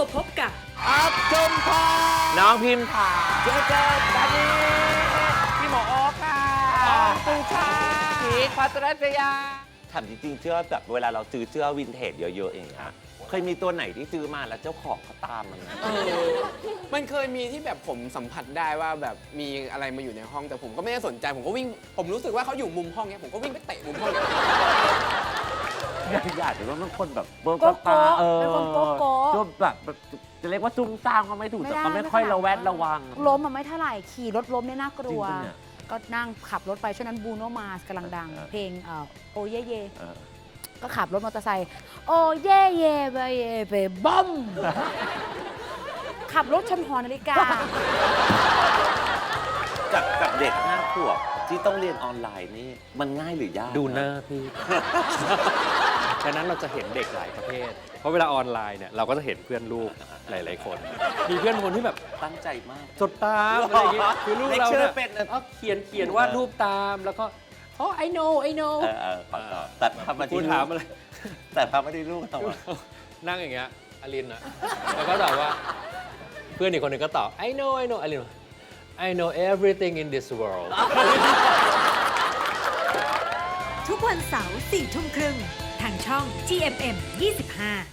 ตัวพบกับอับจมพาน้องพิมพ์ถาเจเจตานีพี่หมอโอ๊คค่ะปูชาผีพัตรัสยาถามจริงๆเชื่อแบบเวลาเราซื้อเสื้อวินเทจเยอะๆอย่างเงี้ยเคยมีตัวไหนที่ซื้อมาแล้วเจ้าของเขาตามมันไหมเออมันเคยมีที่แบบผมสัมผัสได้ว่าแบบมีอะไรมาอยู่ในห้องแต่ผมก็ไม่ได้สนใจผมก็วิ่งผมรู้สึกว่าเขาอยู่มุมห้องเนี้ยผมก็วิ่งไปเตะมุมห้องเนี้ย อยากอยากถือว่ามันคนแบบเบิร์โกโก้เออเป็นคนโกโก้ก็แบบจะเรียกว่าซุ่มซ่ามก็ไม่ถูกแต่ก็ไม่ค่อยระแวดระวัง ล้มมันไม่เท่าไหร่ ขี่รถล้มเนี่ยน่ากลัว จริงปะเนี่ยก็นั่งขับรถไป ช่วงนั้นบูโนมาสกำลังดัง เออ เพลงเอ่อโอเย่เย่เออก็ขับรถมอเตอร์ไซค์โอเย่เย่ไปเย่ไปบอม ขับรถชนหอนาฬิกา จากจากเด็กห้า ขวบที่ต้องเรียนออนไลน์นี่มันง่ายหรือยากดูหน้าพี่ ดังนั้นเราจะเห็นเด็กหลายประเภท เพราะเวลาออนไลน์เนี่ยเราก็จะเห็นเพื่อนลูกหลาย ๆ คน มีเพื่อนคนที่แบบตั้งใจมาก จดตามอะไรอย่างเงี้ยคือลูกเรา Lecture เนี่ยเป็นนะเอาเขียนเขียนวาดรูปตามแล้วก็อ๋อ I know I know เออเออขอต่อแต่ทำมาคุที่ณถามอะไร แต่ทำมาที่ลูกเราอะนั่งอย่างเงี้ยอลินอะแล้วก็ตอบว่า เพื่อนอีกคนหนึ่งก็ตอบ I know I know อลินบอก I know everything in this world ทุกวันเสาร์สี่ทุ่มครึ่งทางช่อง GMM 25